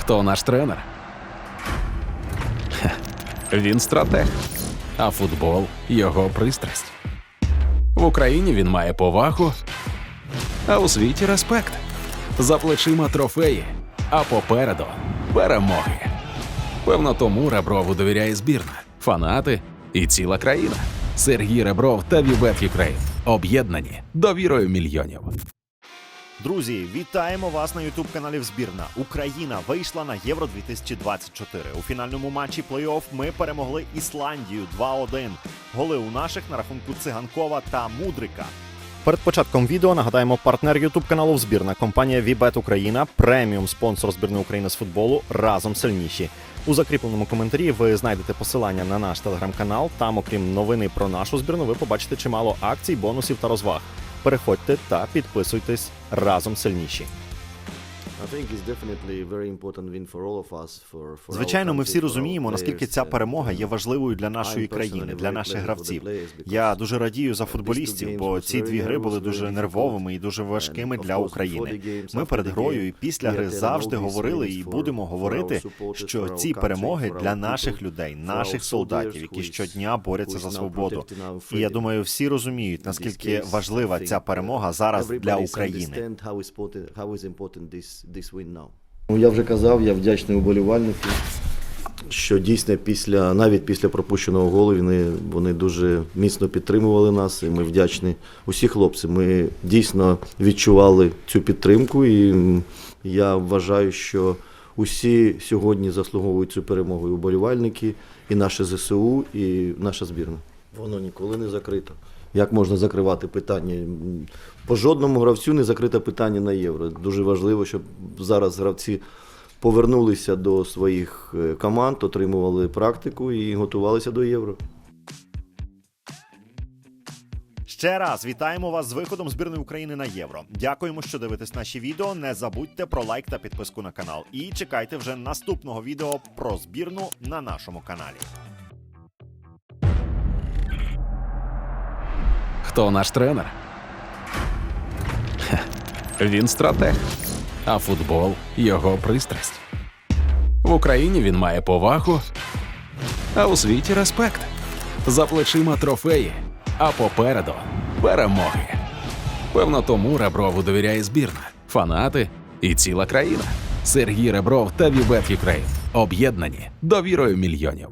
Хто наш тренер? Він стратег, а футбол його пристрасть. В Україні він має повагу, а у світі респект. За плечима трофеї, а попереду перемоги. Певно, тому Реброву довіряє збірна, фанати і ціла країна. Сергій Ребров та Вібет Юкрейн об'єднані довірою мільйонів. Друзі, вітаємо вас на ютуб каналі Збірна. Україна вийшла на Євро 2024. У фінальному матчі плей-офф ми перемогли Ісландію 2-1. Голи у наших на рахунку Циганкова та Мудрика. Перед початком відео нагадаємо партнер Ютуб каналу Збірна компанія Вібет Україна, преміум спонсор збірної України з футболу разом сильніші. У закріпленому коментарі ви знайдете посилання на наш телеграм-канал. Там, окрім новини про нашу збірну, ви побачите чимало акцій, бонусів та розваг. Переходьте та підписуйтесь разом сильніші. Звичайно, ми всі розуміємо, наскільки ця перемога є важливою для нашої країни, для наших гравців. Я дуже радію за футболістів, бо ці дві гри були дуже нервовими і дуже важкими для України. Ми перед грою і після гри завжди говорили і будемо говорити, що ці перемоги для наших людей, наших солдатів, які щодня борються за свободу. І я думаю, всі розуміють, наскільки важлива ця перемога зараз для України. Ну, я вже казав, я вдячний уболівальнику, що дійсно після, навіть після пропущеного голу вони, вони дуже міцно підтримували нас, і ми вдячні усі хлопці. Ми дійсно відчували цю підтримку, і я вважаю, що усі сьогодні заслуговують цю перемогу і уболівальники, і наше ЗСУ, і наша збірна. Воно ніколи не закрито. Як можна закривати питання? По жодному гравцю не закрите питання на євро. Дуже важливо, щоб зараз гравці повернулися до своїх е, команд, отримували практику і готувалися до євро. Ще раз вітаємо вас з виходом збірної України на євро. Дякуємо, що дивитесь наші відео. Не забудьте про лайк та підписку на канал. І чекайте вже наступного відео про збірну на нашому каналі. Хто наш тренер? Він стратег, а футбол його пристрасть. В Україні він має повагу, а у світі респект. За плечима трофеї, а попереду перемоги. Певно, тому Реброву довіряє збірна, фанати і ціла країна. Сергій Ребров та Вібет Юкрейн об'єднані довірою мільйонів.